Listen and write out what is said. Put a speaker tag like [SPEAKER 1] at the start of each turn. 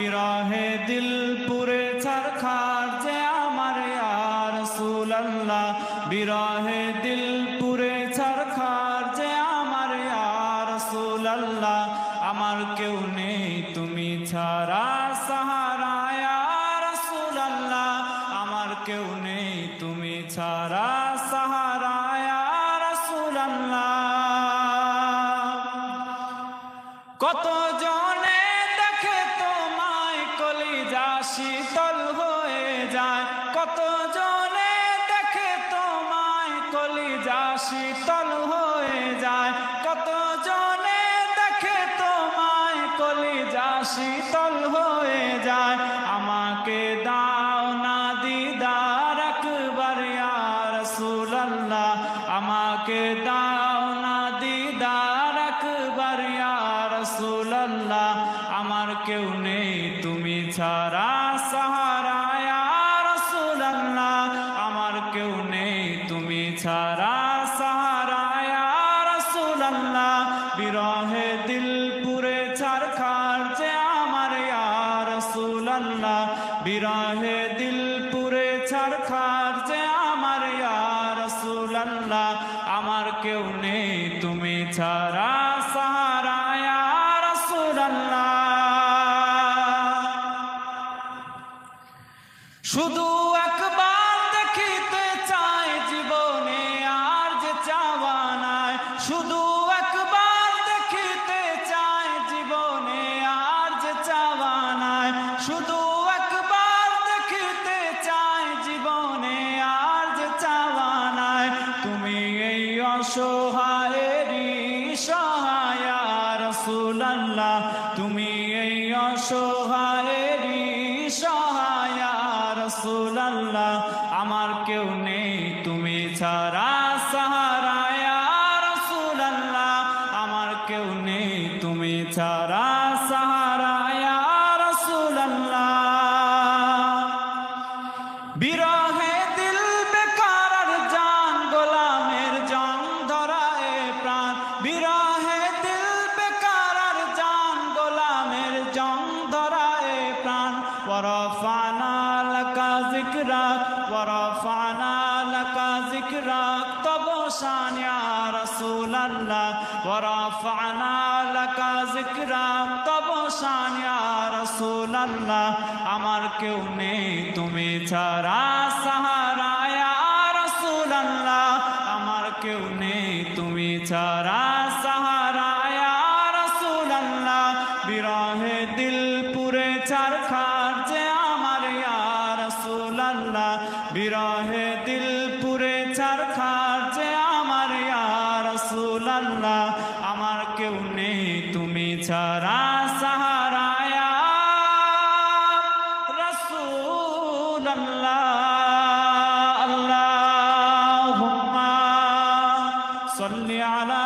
[SPEAKER 1] বিরহে দিল পুরে ছারখার যে আমার ইয়ার সুলাল্লাহ। বিরহে দিল পুরে ছারখার যে আমার ইয়ার সুলাল্লাহ। আমার কেউ নেই তুমি ছাড়া সাহারা ইয়ার সুলাল্লাহ। আমার কেউ নেই তুমি ছাড়া সাহারা ইয়ার সুলাল্লাহ। কত জনে শীতল হয়ে যায়। কত জনে দেখে তোমায় কলিজা শীতল হয়ে যায়। আমাকে দাও না দিদার একবার ইয়ার সুলাল্লাহ আমাকে দাও না দিদার একবার ইয়ার সুলাল্লাহ আমার কেউ নেই, তুমি ছাড়া সাহারা ইয়ার সুলাল্লাহ আমার কেউ নেই, তুমি ছাড়া পুরে ছারখার যে আমার ইয়ার সুলাল্লাহ আমার কেউ নেই, তুমি ছাড়া শুধু একবার দেখিতে চাই জীবনে আর যে চাওয়া নাই। শুধু একবার দেখিতে চাই জীবনে আর যে চাওয়া নাই। শুধু অসহায়েরই সহায় রসুল্লাহ তুমি এই অসহায়েরই সহায় রসুল্লাহ আমার কেউ নেই, তুমি ছাড়া সাহারায় রসুল্লাহ আমার কেউ নেই, তুমি ছাড়া সাহারায় রসুল্লাহ বিরহে ওরফানা লাকা জিকরাক ওরফানা লাকা জিকরাক তব শান ইয়া রাসূলুল্লাহ ওরফানা লাকা জিকরাক তব শান ইয়া রাসূলুল্লাহ আমার কেউ নেই তুমি ছাড়া সাহারা। ইয়া রাসূলুল্লাহ আমার কেউ নেই তুমি ছাড়া সাহারা। ইয়া রাসূলুল্লাহ বিরহে দিল পুরে চারখার জানা বিরহে দিল পুরে চারখার যে আমার ইয়ার সুলাল্লা আমার কেউ নেই, তুমি ছাড়া সাহারায়া আল্লাহ আলা